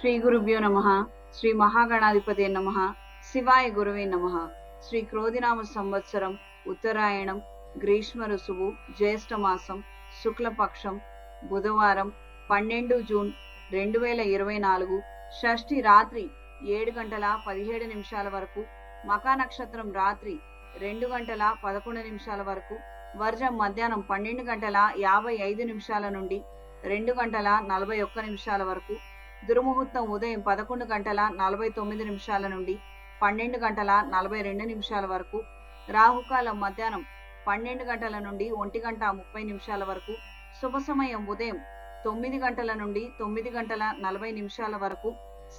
శ్రీ గురుభ్యో నమ శ్రీ మహాగణాధిపతి నమ శివాయ గురువే నమ. శ్రీ క్రోధినామ సంవత్సరం ఉత్తరాయణం గ్రీష్మ ఋతువు జ్యేష్ఠమాసం శుక్లపక్షం బుధవారం పన్నెండు జూన్ రెండు వేల ఇరవై నాలుగు షష్ఠి రాత్రి ఏడు గంటల పదిహేడు నిమిషాల వరకు మకా నక్షత్రం రాత్రి రెండు గంటల పదకొండు నిమిషాల వరకు వర్జం మధ్యాహ్నం పన్నెండు గంటల యాభై ఐదు నిమిషాల నుండి రెండు గంటల నలభై ఒక్క నిమిషాల వరకు దుర్ముహూర్తం ఉదయం పదకొండు గంటల నలభై తొమ్మిది నిమిషాల నుండి పన్నెండు గంటల నలభై రెండు నిమిషాల వరకు రాహుకాలం మధ్యాహ్నం పన్నెండు గంటల నుండి ఒంటి గంట ముప్పై నిమిషాల వరకు శుభ సమయం ఉదయం తొమ్మిది గంటల నుండి తొమ్మిది గంటల నలభై నిమిషాల వరకు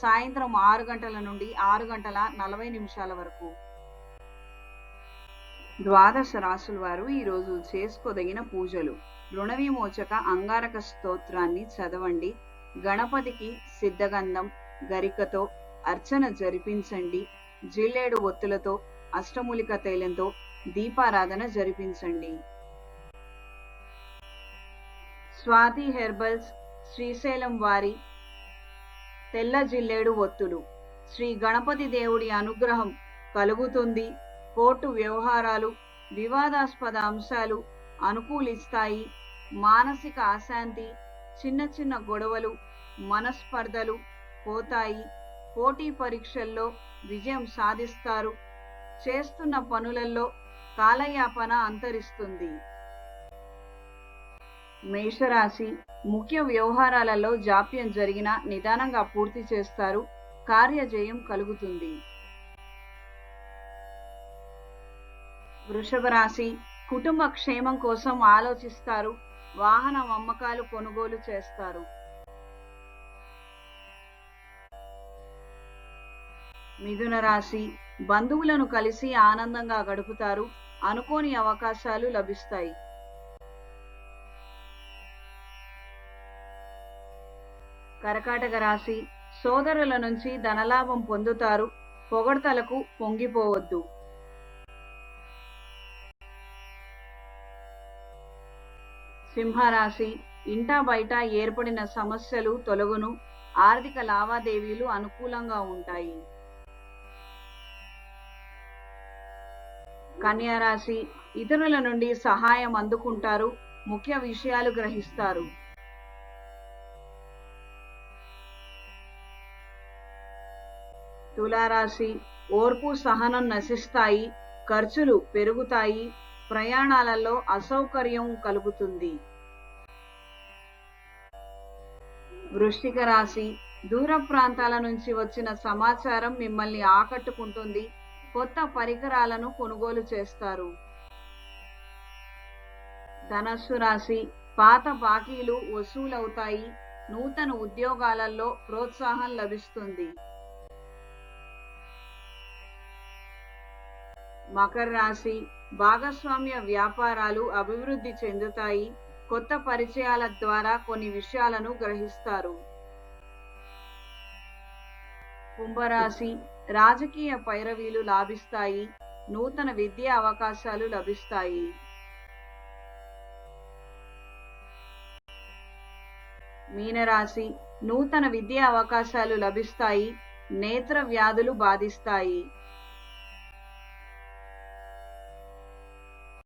సాయంత్రం ఆరు గంటల నుండి ఆరు గంటల నలభై నిమిషాల వరకు. ద్వాదశ రాసుల వారు ఈరోజు చేసుకోదగిన పూజలు. రుణ విమోచక అంగారక స్తోత్రాన్ని చదవండి. గణపతికి సిద్ధగంధం గరికతో అర్చన జరిపించండి. జిల్లేడు ఒత్తులతో అష్టమూలిక తైలంతో దీపారాధన జరిపించండి. స్వాతి హెర్బల్స్ శ్రీశైలం వారి తెల్ల జిల్లేడు ఒత్తులు. శ్రీ గణపతి దేవుడి అనుగ్రహం కలుగుతుంది. కోర్టు వ్యవహారాలు వివాదాస్పద అంశాలు అనుకూలిస్తాయి. మానసిక అశాంతి చిన్న చిన్న గొడవలు మనస్పర్ధలు పోతాయి. పోటీ పరీక్షల్లో విజయం సాధిస్తారు. చేస్తున్న పనులలో కాలయాపన అంతరిస్తుంది. మేషరాశి ముఖ్య వ్యవహారాలలో జాప్యం జరిగిన నిదానంగా పూర్తి చేస్తారు. కార్యజయం కలుగుతుంది. వృషభ రాశి కుటుంబ క్షేమం కోసం ఆలోచిస్తారు. వాహన అమ్మకాలు కొనుగోలు చేస్తారు. మిథున రాశి బంధువులను కలిసి ఆనందంగా గడుపుతారు అనుకోని అవకాశాలు లభిస్తాయి. కరకాటక రాశి సోదరుల నుంచి ధనలాభం పొందుతారు పొగడ్తలకు పొంగిపోవద్దు. సింహరాశి. ఇంటా బయట ఏర్పడిన సమస్యలు తొలగును ఆర్థిక లావాదేవీలు అనుకూలంగా ఉంటాయి. కన్యారాశి. ఇతరుల నుండి సహాయం అందుకుంటారు ముఖ్య విషయాలు గ్రహిస్తారు. తులారాశి. ఓర్పు సహనం నశిస్తాయి ఖర్చులు పెరుగుతాయి ప్రయాణాలలో అసౌకర్యం కలుగుతుంది. వృష్టిక రాశి దూర ప్రాంతాల నుంచి వచ్చిన సమాచారం మిమ్మల్ని ఆకట్టుకుంటుంది. కొత్త పరికరాలను కొనుగోలు చేస్తారు. ధనస్సు రాశి పాత బాకీలు వసూలవుతాయి. నూతన ఉద్యోగాలలో ప్రోత్సాహం లభిస్తుంది. మకర రాశి భాగస్వామ్య వ్యాపారాలు అభివృద్ధి చెందుతాయి. కొత్త పరిచయాల ద్వారా కొన్ని విషయాలను గ్రహిస్తారు. కుంభరాశి రాజకీయ పైరవీలు లాభిస్తాయి. నూతన విద్యా అవకాశాలు లభిస్తాయి. మీనరాశి నూతన విద్యా అవకాశాలు లభిస్తాయి. నేత్ర వ్యాధులు బాధిస్తాయి.